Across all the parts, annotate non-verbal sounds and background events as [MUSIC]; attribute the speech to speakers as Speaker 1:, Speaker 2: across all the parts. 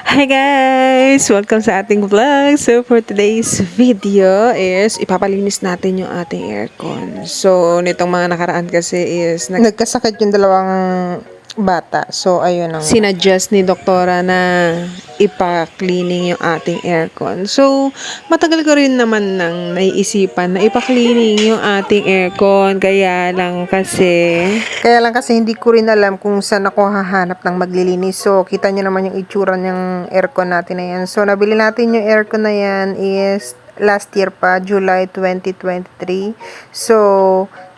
Speaker 1: Hi guys! Welcome sa ating vlog. So for today's video is ipapalinis natin yung ating aircon. So nitong mga nakaraan kasi is nag- nagkasakit yung dalawang bata. So ayun ang sinadjust ni doktora na ipa-cleaning yung ating aircon. So matagal ko rin naman nang naiisipan na ipa-cleaning yung ating aircon. Kaya lang kasi
Speaker 2: Kaya lang kasi hindi ko rin alam kung saan ako hahanap ng maglilinis. So, kita nyo naman yung itsura ng aircon natin na yan. So, nabili natin yung aircon na yan is last year pa, July 2023. So,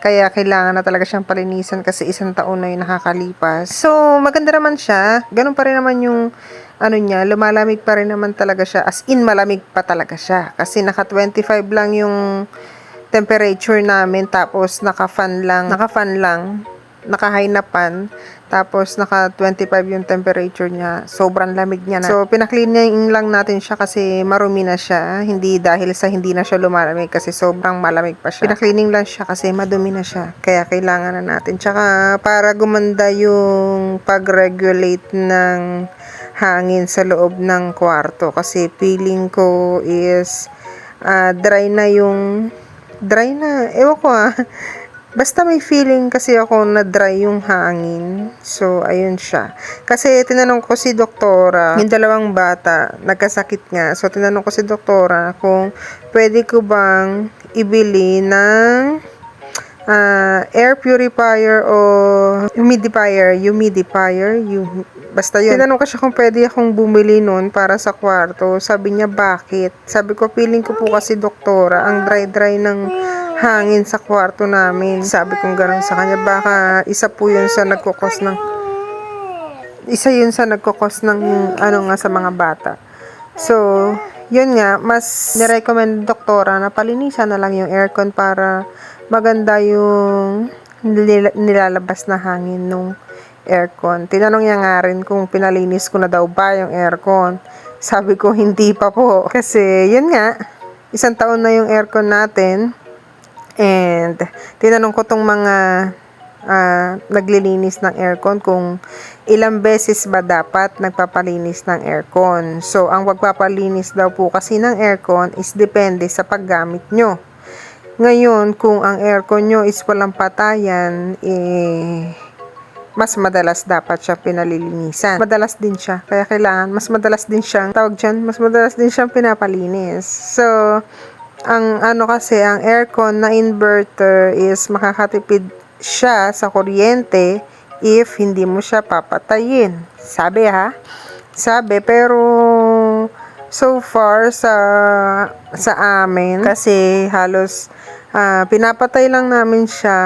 Speaker 2: kaya kailangan na talaga siyang palinisan kasi isang taon na yung nakakalipas. So, maganda naman siya. Ganun pa rin naman yung ano niya, lumalamig pa rin naman talaga siya. As in, malamig pa talaga siya. Kasi naka 25 lang yung temperature namin tapos naka-fan lang, naka-fan lang, naka-high tapos naka 25 yung temperature niya. Sobrang lamig niya na. So pinaklining lang natin siya kasi marumi na siya, hindi dahil sa hindi na siya lumalamig kasi sobrang malamig pa siya. Pinaklining lang siya kasi madumi na siya. Kaya kailangan na natin. Tsaka para gumanda yung pag-regulate ng hangin sa loob ng kwarto kasi feeling ko is ah, dry na yung dry na. Ewan ko ah. [LAUGHS] Basta may feeling kasi ako na dry yung hangin. So, ayun siya. Kasi tinanong ko si doktora, yung dalawang bata, nagkasakit nga. So, tinanong ko si doktora kung pwede ko bang ibili ng ah, air purifier o humidifier, humidifier, yung, basta yun. Tinanong ko siya kung pwede akong bumili nun para sa kwarto. Sabi niya, bakit? Sabi ko, feeling ko po kasi doktora, ang dry-dry ng hangin sa kwarto namin. Sabi kong gano'n sa kanya, baka isa po yun sa nagkukos ng isa yun sa nagkukos ng ano nga sa mga bata. So, yun nga, mas nirecommend doktora na palinisan na lang yung aircon para maganda yung nila- nilalabas na hangin nung aircon. Tinanong niya nga rin kung pinalinis ko na daw ba yung aircon. Sabi ko, hindi pa po. Kasi, yun nga, isang taon na yung aircon natin. And, tinanong ko tong mga ah, naglilinis ng aircon kung ilang beses ba dapat nagpapalinis ng aircon. So, ang pagpapalinis daw po kasi ng aircon is depende sa paggamit nyo. Ngayon, kung ang aircon nyo is walang patayan, eh, mas madalas dapat siya pinalilinisan. Madalas din siya. Kaya kailangan, mas madalas din siyang, tawag dyan, mas madalas din siyang pinapalinis. So, ang ano kasi, ang aircon na inverter is makakatipid siya sa kuryente if hindi mo siya papatayin. Sabi ha? Sabi, pero so far sa sa amin kasi halos ah, pinapatay lang namin siya.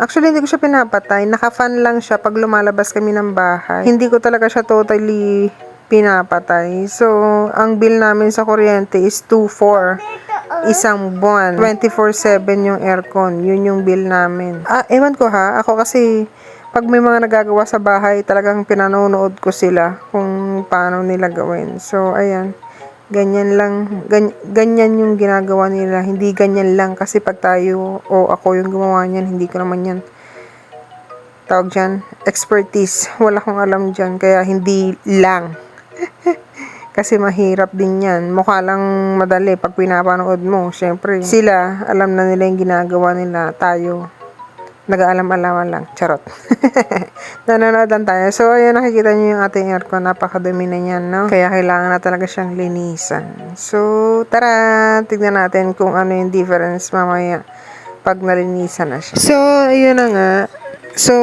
Speaker 2: Actually, hindi ko siya pinapatay. Naka-fan lang siya pag lumalabas kami ng bahay. Hindi ko talaga siya totally pinapatay. So, ang bill namin sa kuryente is 2.4 isang buwan. 24-7 yung aircon. Yun yung bill namin. Ah, ewan ko ha. Ako kasi, pag may mga nagagawa sa bahay, talagang pinanonood ko sila kung paano nila gawin. So, ayan. Ganyan lang. Gan- ganyan yung ginagawa nila. Hindi ganyan lang. Kasi pag tayo o ako yung gumawa niyan, hindi ko naman yan tawag dyan, expertise. Wala akong alam dyan. Kaya hindi lang. Kasi mahirap din yan. Mukha lang madali pag pinapanood mo. Siyempre, sila, alam na nila yung ginagawa nila. Tayo, nag-aalam-alaman lang. Charot. [LAUGHS] Nanonood lang tayo. So, ayan, nakikita niyo yung ating aircon. Napakadumi na yan, no? Kaya kailangan na talaga siyang linisan. So, tara, tignan natin kung ano yung difference mamaya pag nalinisan na siya. So, ayun na nga. So,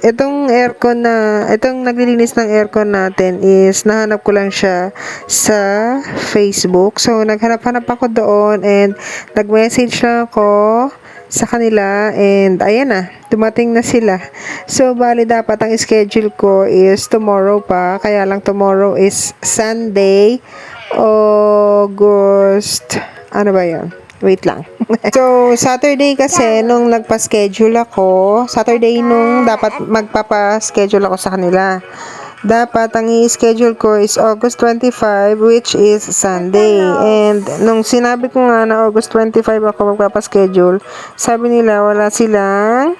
Speaker 2: itong aircon na, itong naglilinis ng aircon natin is nahanap ko lang siya sa Facebook. So, naghanap-hanap ako doon and nag-message lang ako sa kanila and ayan na, dumating na sila. So, bali dapat ang schedule ko is tomorrow pa. Kaya lang tomorrow is Sunday, August, ano ba yun? Wait lang. [LAUGHS] so, Saturday kasi, nung nagpa-schedule ako, Saturday nung dapat magpapa-schedule ako sa kanila. Dapat ang i-schedule ko is August 25, which is Sunday. And nung sinabi ko nga na August 25 ako magpapa-schedule, sabi nila wala silang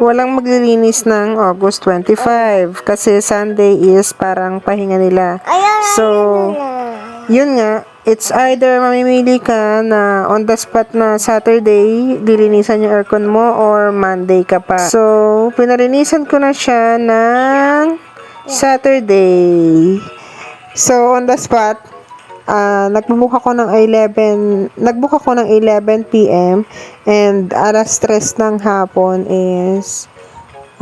Speaker 2: Walang maglilinis ng August 25 kasi Sunday is parang pahinga nila. So, yun nga, it's either mamimili ka na on the spot na Saturday, dilinisan yung aircon mo or Monday ka pa. So, pinalinisan ko na siya ng Saturday. So, on the spot, ah nagbubuka ko ng 11, nagbuka ko ng 11 p.m. and alas 3 ng hapon is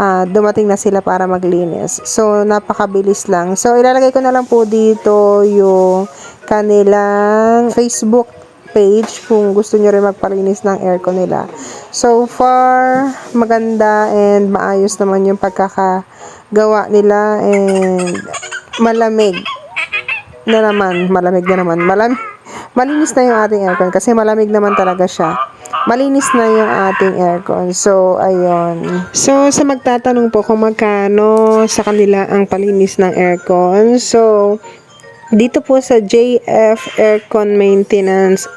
Speaker 2: ah, dumating na sila para maglinis. So, napakabilis lang. So, ilalagay ko na lang po dito yung kanilang Facebook page kung gusto nyo rin magpalinis ng aircon nila. So far, maganda and maayos naman yung pagkakagawa nila and malamig na naman, malamig na naman. Malam malinis na yung ating aircon kasi malamig naman talaga siya. Malinis na yung ating aircon. So, ayun. So, sa magtatanong po kung magkano sa kanila ang palinis ng aircon. So, dito po sa JF Aircon Maintenance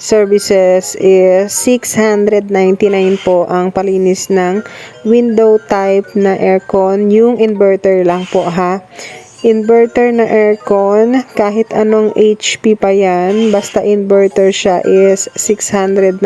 Speaker 2: Services is 699 po ang palinis ng window type na aircon. Yung inverter lang po ha. Inverter na aircon, kahit anong HP pa yan, basta inverter siya is 699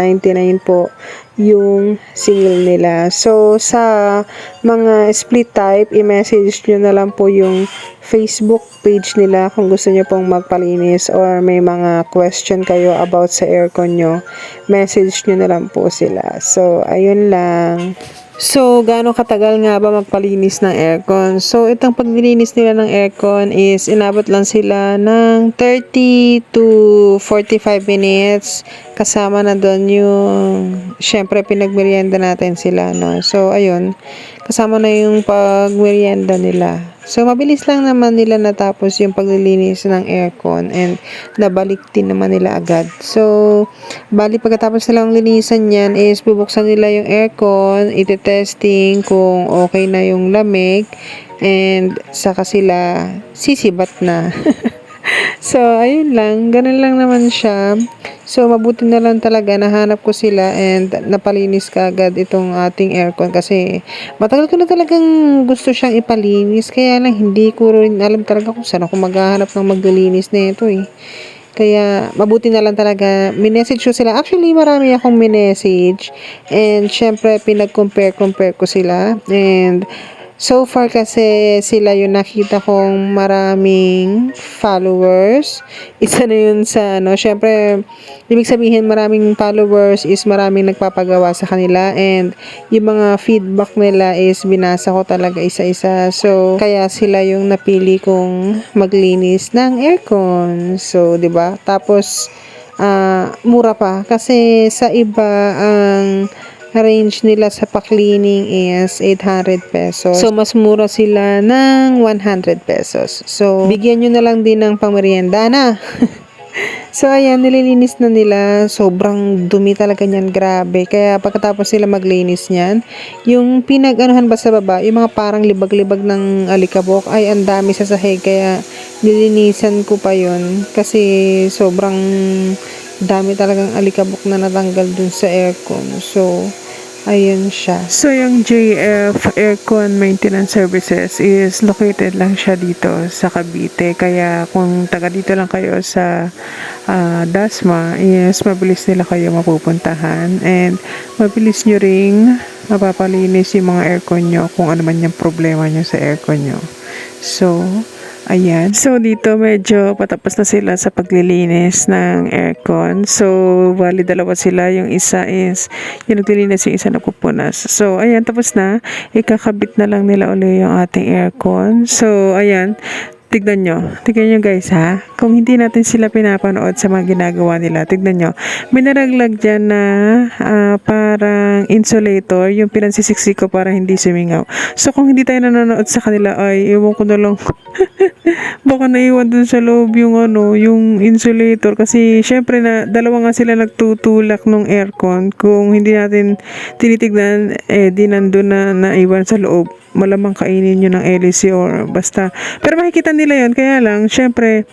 Speaker 2: po yung singil nila. So, sa mga split type, i-message nyo na lang po yung Facebook page nila kung gusto nyo pong magpalinis or may mga question kayo about sa aircon nyo, message nyo na lang po sila. So, ayun lang. So, gaano katagal nga ba magpalinis ng aircon? So, itong paglilinis nila ng aircon is inabot lang sila ng 30 to 45 minutes. Kasama na doon yung, syempre, pinagmerienda natin sila, no? So, ayun, kasama na yung pagmerienda nila. So, mabilis lang naman nila natapos yung paglilinis ng aircon and nabalik din naman nila agad. So, bali pagkatapos nilang linisan yan is bubuksan nila yung aircon, ite-testing kung okay na yung lamig and saka sila sisibat na. [LAUGHS] so, ayun lang. Ganun lang naman siya. So, mabuti na lang talaga nahanap ko sila and napalinis ka agad itong ating aircon kasi matagal ko na talagang gusto siyang ipalinis kaya lang hindi ko rin alam talaga kung saan ako maghahanap ng maglilinis na ito eh. Kaya, mabuti na lang talaga. Minessage ko sila. Actually, marami akong minessage. And, syempre, pinag-compare-compare ko sila. And, so far kasi sila yung nakita kong maraming followers. Isa na yun sa, ano, syempre, ibig sabihin maraming followers is maraming nagpapagawa sa kanila. And, yung mga feedback nila is binasa ko talaga isa-isa. So, kaya sila yung napili kong maglinis ng aircon. So, 'di ba? Tapos ah, mura pa kasi sa iba ang range nila sa pa-cleaning is 800 pesos. So, mas mura sila ng 100 pesos. So, bigyan nyo na lang din ng pangmerienda na. [LAUGHS] So, ayan, nililinis na nila. Sobrang dumi talaga niyan, grabe. Kaya pagkatapos sila maglinis niyan, yung pinag-anuhan ba sa baba, yung mga parang libag-libag ng alikabok, ay ang dami sa sahig. Kaya nilinisan ko pa yon Kasi sobrang dami talagang alikabok na natanggal dun sa aircon. So, ayun siya. So, yung JF Aircon Maintenance Services is located lang siya dito sa Cavite. Kaya kung taga dito lang kayo sa ah, Dasma, is mabilis nila kayo mapupuntahan. And mabilis nyo ring mapapalinis yung mga aircon nyo kung ano man yung problema nyo sa aircon nyo. So, Ayan. So, dito medyo patapos na sila sa paglilinis ng aircon. So, bali dalawa sila. Yung isa is, yung naglilinis, yung isa nagpupunas. So, ayan, tapos na. Ikakabit na lang nila uli yung ating aircon. So, ayan. Tignan nyo. Tignan nyo guys ha. Kung hindi natin sila pinapanood sa mga ginagawa nila, tignan nyo. May naraglag dyan na ah, parang insulator, yung pinansisiksik ko para hindi sumingaw. So kung hindi tayo nanonood sa kanila, ay iwan ko na lang. [LAUGHS] Baka naiwan dun sa loob yung ano, yung insulator. Kasi syempre na, dalawa nga sila nagtutulak ng aircon. Kung hindi natin tinitignan, eh di nandun na naiwan sa loob malamang kainin nyo ng LC or basta. Pero makikita nila yon Kaya lang, syempre,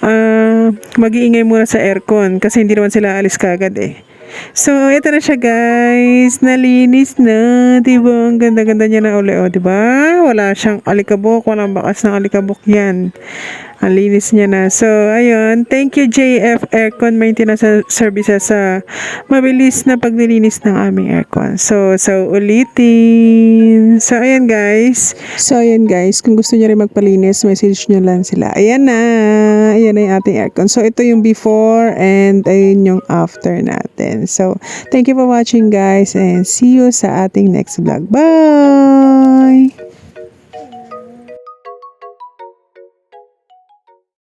Speaker 2: ah mag-iingay muna sa aircon kasi hindi naman sila alis kagad eh. So, ito na siya guys. Nalinis na. Diba? Ang ganda-ganda niya na uli. O, diba? Wala siyang alikabok. Walang bakas ng alikabok yan. Ang linis niya na. So, ayun. Thank you JF Aircon Maintenance Services sa mabilis na paglilinis ng aming aircon. So, so ulitin. So, ayan guys. So, ayan guys. Kung gusto niyo rin magpalinis, message niyo lang sila. Ayan na. Ayan na yung ating aircon. So, ito yung before and ayun yung after natin. So, thank you for watching guys and see you sa ating next vlog. Bye!